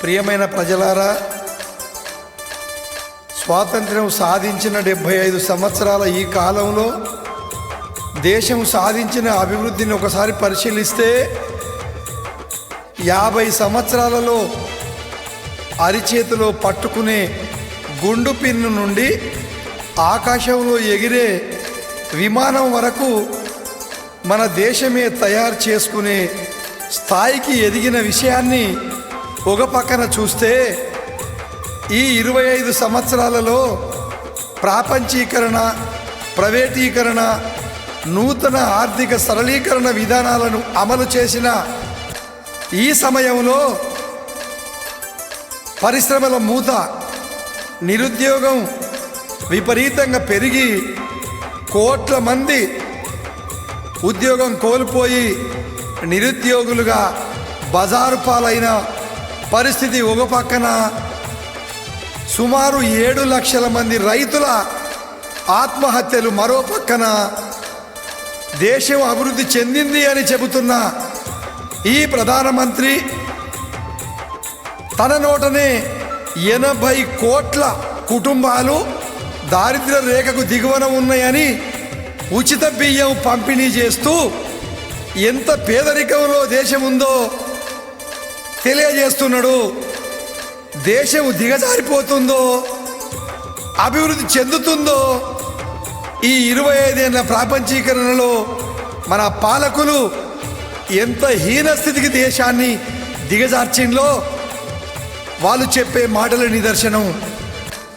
ప్రియమైన ప్రజలారా స్వాతంత్ర్యం సాధించిన డెబ్భై ఐదు సంవత్సరాల ఈ కాలంలో దేశం సాధించిన అభివృద్ధిని ఒకసారి పరిశీలిస్తే యాభై సంవత్సరాలలో అరిచేతిలో పట్టుకునే గుండు పిన్ను నుండి ఆకాశంలో ఎగిరే విమానం వరకు మన దేశమే తయారు చేసుకునే స్థాయికి ఎదిగిన విషయాన్ని ఒక పక్కన చూస్తే ఈ ఇరవై ఐదు సంవత్సరాలలో ప్రాపంచీకరణ ప్రైవేటీకరణ నూతన ఆర్థిక సరళీకరణ విధానాలను అమలు చేసిన ఈ సమయంలో పరిశ్రమల మూత నిరుద్యోగం విపరీతంగా పెరిగి కోట్ల మంది ఉద్యోగం కోల్పోయి నిరుద్యోగులుగా బజారు పాలైన పరిస్థితి ఒక పక్కన సుమారు ఏడు లక్షల మంది రైతుల ఆత్మహత్యలు మరో పక్కన దేశం అభివృద్ధి చెందింది అని చెబుతున్న ఈ ప్రధానమంత్రి తన నోటనే ఎనభై కోట్ల కుటుంబాలు దారిద్ర రేఖకు దిగువన ఉన్నాయని ఉచిత బియ్యం పంపిణీ చేస్తూ ఎంత పేదరికంలో దేశం ఉందో తెలియజేస్తున్నాడు. దేశం దిగజారిపోతుందో అభివృద్ధి చెందుతుందో ఈ ఇరవై ఐదేళ్ళ ప్రాపంచీకరణలో మన పాలకులు ఎంత హీన స్థితికి దేశాన్ని దిగజార్చిందో వాళ్ళు చెప్పే మాటల నిదర్శనం.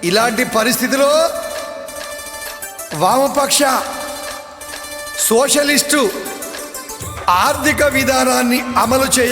ఇలాంటి పరిస్థితిలో వామపక్ష సోషలిస్టు ఆర్థిక విధానాన్ని అమలు చేయ